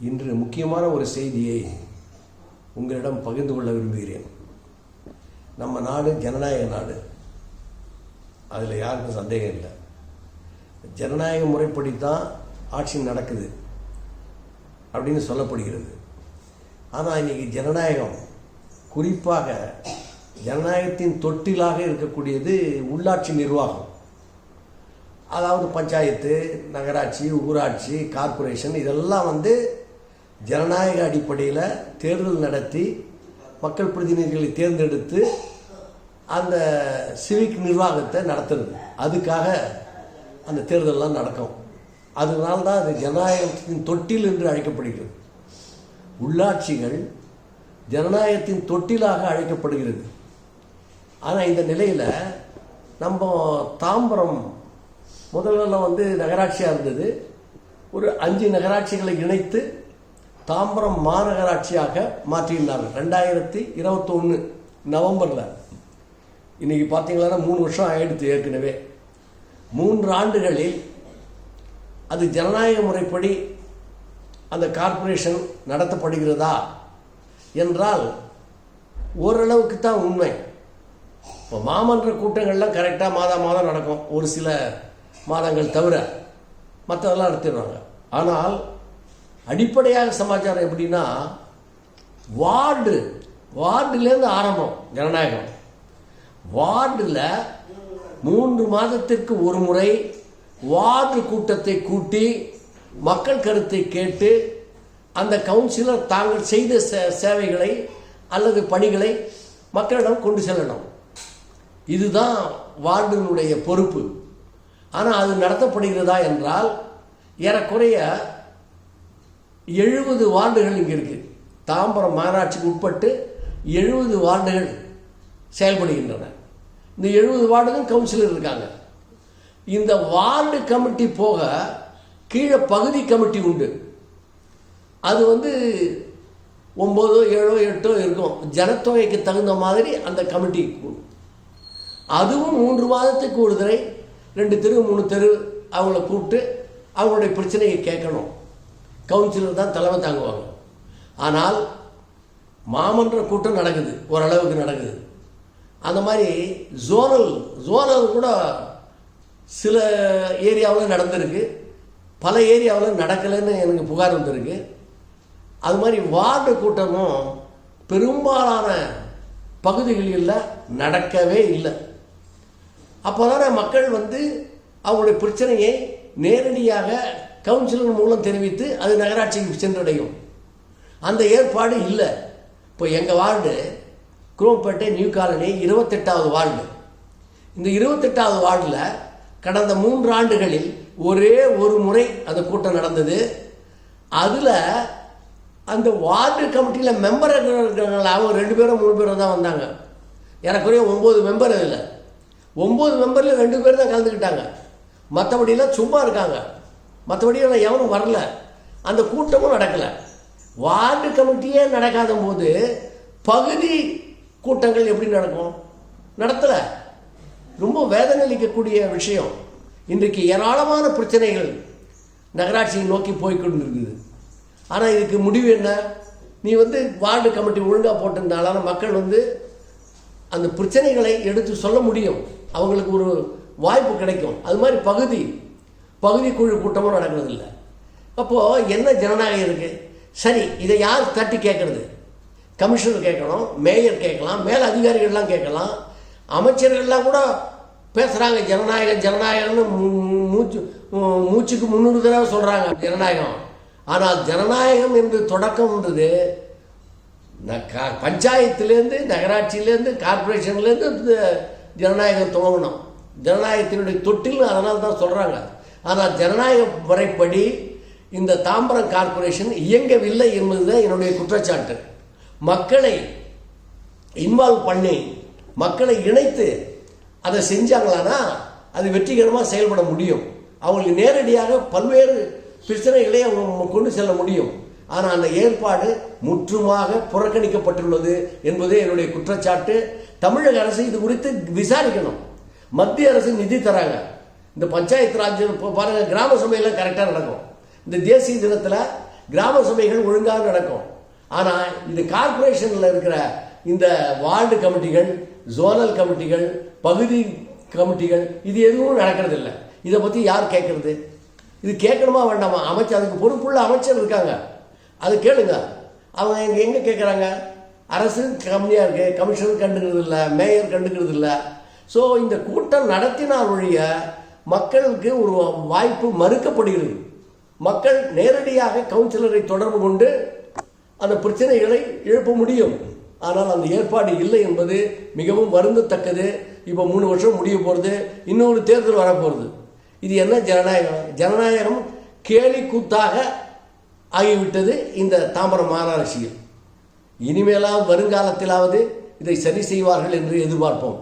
இன்று முக்கியமான ஒரு செய்தியை உங்களிடம் பகிர்ந்து கொள்ள விரும்புகிறேன். நம்ம நாடு ஜனநாயக நாடு. அதில் யாருக்கும் சந்தேகம் இல்லை. ஜனநாயக முறைப்படி தான் ஆட்சி நடக்குது அப்படின்னு சொல்லப்படுகிறது. ஆனால் இன்னைக்கு ஜனநாயகம் குறிப்பாக ஜனநாயகத்தின் தொட்டிலாக இருக்கக்கூடியது உள்ளாட்சி நிர்வாகம். அதாவது பஞ்சாயத்து நகராட்சி ஊராட்சி கார்ப்பரேஷன் இதெல்லாம் வந்து ஜனநாயக அடிப்படையில் தேர்தல் நடத்தி மக்கள் பிரதிநிதிகளை தேர்ந்தெடுத்து அந்த சிவிக் நிர்வாகத்தை நடத்துறது. அதுக்காக அந்த தேர்தலெலாம் நடக்கும். அதனால தான் அது ஜனநாயகத்தின் தொட்டில் என்று அழைக்கப்படுகிறது. உள்ளாட்சிகள் ஜனநாயகத்தின் தொட்டிலாக அழைக்கப்படுகிறது. ஆனால் இந்த நிலையில் நம்ம தாம்பரம் முதல்ல வந்து நகராட்சியாக இருந்தது. ஒரு அஞ்சு நகராட்சிகளை இணைத்து தாம்பரம் மாநகராட்சியாக மாற்றியிருந்தார்கள். ரெண்டாயிரத்தி இருபத்தொன்று நவம்பரில். இன்றைக்கி பார்த்தீங்கன்னா மூணு வருஷம் ஆயிடுத்து ஏற்கனவே. மூன்று ஆண்டுகளில் அது ஜனநாயக முறைப்படி அந்த கார்ப்பரேஷன் நடத்தப்படுகிறதா என்றால் ஓரளவுக்கு தான் உண்மை. இப்போ மாமன்ற கூட்டங்கள்லாம் கரெக்டாக மாதம் மாதம் நடக்கும். ஒரு சில மாதங்கள் தவிர மற்றதெல்லாம் நடத்திடுவாங்க. ஆனால் அடிப்படையாக சமாச்சாரம் எப்படின்னா வார்டு வார்டுலேருந்து ஆரம்பம் ஜனநாயகம். வார்டில் மூன்று மாதத்திற்கு ஒரு முறை வார்டு கூட்டத்தை கூட்டி மக்கள் கருத்தை கேட்டு அந்த கவுன்சிலர் தாங்கள் செய்த சே- சேவைகளை அல்லது பணிகளை மக்களிடம் கொண்டு செல்லணும். இதுதான் வார்டினுடைய பொறுப்பு. ஆனால் அது நடத்தப்படுகிறதா என்றால் ஏறக்குறைய எழுபது வார்டுகள் இங்கே இருக்குது தாம்பரம் மாநாட்சிக்கு உட்பட்டு எழுபது வார்டுகள் செயல்படுகின்றன. இந்த எழுபது வார்டுகளும் கவுன்சிலர் இருக்காங்க. இந்த வார்டு கமிட்டி போக கீழே பகுதி கமிட்டி உண்டு. அது வந்து ஒம்போதோ ஏழோ எட்டோ இருக்கும். ஜனத்தொகைக்கு தகுந்த மாதிரி அந்த கமிட்டி கூடும். அதுவும் மூன்று மாதத்துக்கு ஒரு தடவை ரெண்டு தெரு மூணு தெரு அவங்கள கூப்பிட்டு அவங்களுடைய பிரச்சனையை கேட்கணும். கவுன்சிலர் தான் தலைமை தாங்குவாங்க. ஆனால் மாமன்ற கூட்டம் நடக்குது ஓரளவுக்கு நடக்குது. அந்த மாதிரி ஜோனல் ஜோனல் கூட சில ஏரியாவில் நடந்திருக்கு. பல ஏரியாவில் நடக்கலைன்னு எனக்கு புகார் வந்திருக்கு. அது மாதிரி வார்டு கூட்டமும் பெரும்பாலான பகுதிகளில் நடக்கவே இல்லை. அப்போதானே மக்கள் வந்து அவங்களுடைய பிரச்சனையை நேரடியாக கவுன்சிலர் மூலம் தெரிவித்து அது நகராட்சிக்கு சென்றடையும். அந்த ஏற்பாடு இல்லை. இப்போ எங்கள் வார்டு குரோம்பேட்டை நியூ காலனி இருபத்தெட்டாவது வார்டு. இந்த இருபத்தெட்டாவது வார்டில் கடந்த மூன்று ஆண்டுகளில் ஒரே ஒரு முறை அந்த கூட்டம் நடந்தது. அதில் அந்த வார்டு கமிட்டியில் மெம்பர் அவங்க ரெண்டு பேரும் மூணு பேரும் தான் வந்தாங்க. எனக்குரிய ஒம்பது மெம்பர் இதில் ஒம்பது மெம்பரில் ரெண்டு பேர் தான் கலந்துக்கிட்டாங்க. மற்றபடியெல்லாம் சும்மா இருக்காங்க. மற்றபடியெல்லாம் எவனும் வரல. அந்த கூட்டமும் நடக்கலை. வார்டு கமிட்டியே நடக்காத போது பகுதி கூட்டங்கள் எப்படி நடக்கும்? நடத்தலை. ரொம்ப வேதனை அளிக்கக்கூடிய விஷயம். இன்றைக்கு ஏராளமான பிரச்சனைகள் நகராட்சியை நோக்கி போய்கொண்டு இருக்குது ஆனால் இதுக்கு முடிவு என்ன? நீ வந்து வார்டு கமிட்டி ஒழுங்காக போட்டிருந்தாலும் மக்கள் வந்து அந்த பிரச்சனைகளை எடுத்து சொல்ல முடியும். அவங்களுக்கு ஒரு வாய்ப்பு கிடைக்கும். அது மாதிரி பகுதி பகுதி குழு கூட்டமும் நடக்கிறதில்ல. அப்போது என்ன ஜனநாயகம் இருக்குது சரி இதை யார் தட்டி கேட்குறது? கமிஷனர் கேட்கணும் மேயர் கேட்கலாம் மேல் அதிகாரிகள்லாம் கேட்கலாம். அமைச்சர்கள்லாம் கூட பேசுகிறாங்க ஜனநாயகம் ஜனநாயகம்னு மூச்சு மூச்சுக்கு முந்நூறு தடவை சொல்கிறாங்க ஜனநாயகம். ஆனால் ஜனநாயகம் என்று தொடக்கம்ன்றது க- பஞ்சாயத்துலேருந்து நகராட்சியிலேருந்து கார்ப்பரேஷன்லேருந்து ஜனநாயகம் துவங்கணும் ஜனநாயகத்தினுடைய தொட்டில் அதனால தான் சொல்கிறாங்க ஆனால் ஜனநாயக முறைப்படி இந்த தாம்பரம் கார்ப்பரேஷன் இயங்கவில்லை என்பதுதான் என்னுடைய குற்றச்சாட்டு. மக்களை இன்வால்வ் பண்ணி மக்களை இணைத்து அதை செஞ்சாங்களானா அது வெற்றிகரமாக செயல்பட முடியும். அவங்களுக்கு நேரடியாக பல்வேறு பிரச்சனைகளை அவங்க கொண்டு செல்ல முடியும். ஆனால் அந்த ஏற்பாடு முற்றுமாக புறக்கணிக்கப்பட்டுள்ளது என்பதே என்னுடைய குற்றச்சாட்டு. தமிழக அரசு இது குறித்து விசாரிக்கணும். மத்திய அரசு நிதி தராங்க. இந்த பஞ்சாயத்து ராஜ் இப்போ பாருங்க கிராம சபையெல்லாம் கரெக்டாக நடக்கும். இந்த தேசிய தினத்தில் கிராம சபைகள் ஒழுங்காக நடக்கும். ஆனால் இந்த கார்ப்பரேஷனில் இருக்கிற இந்த வார்டு கமிட்டிகள் ஜோனல் கமிட்டிகள் பகுதி கமிட்டிகள் இது எதுவும் நடக்கிறதில்ல. இதை பற்றி யார் கேட்குறது? இது கேட்கணுமா வேண்டாமா? அமைச்சர் அதுக்கு பொறுப்புள்ள அமைச்சர் இருக்காங்க. அது கேளுங்க. அவங்க எங்கே எங்கே கேட்குறாங்க அரசு கம்மியாக இருக்குது கமிஷனர் கண்டுக்கிறது இல்லை மேயர் கண்டுக்கிறது இல்லை ஸோ இந்த கூட்டம் நடத்தினால் ஒழிய மக்களுக்கு ஒரு வாய்ப்பு மறுக்கப்படுகிறது. மக்கள் நேரடியாக கவுன்சிலரை தொடர்பு கொண்டு அந்த பிரச்சனைகளை எழுப்ப முடியும். ஆனால் அந்த ஏற்பாடு இல்லை என்பது மிகவும் வருந்தத்தக்கது. இப்போ மூணு வருஷம் முடிய போகிறது இன்னொரு தேர்தல் வரப்போகிறது இது என்ன ஜனநாயகம்? ஜனநாயகம் கேலி கூத்தாக ஆகிவிட்டது இந்த தாம்பரம் மாநகராட்சியில். இனிமேலாவது வருங்காலத்திலாவது இதை சரி செய்வார்கள் என்று எதிர்பார்ப்போம்.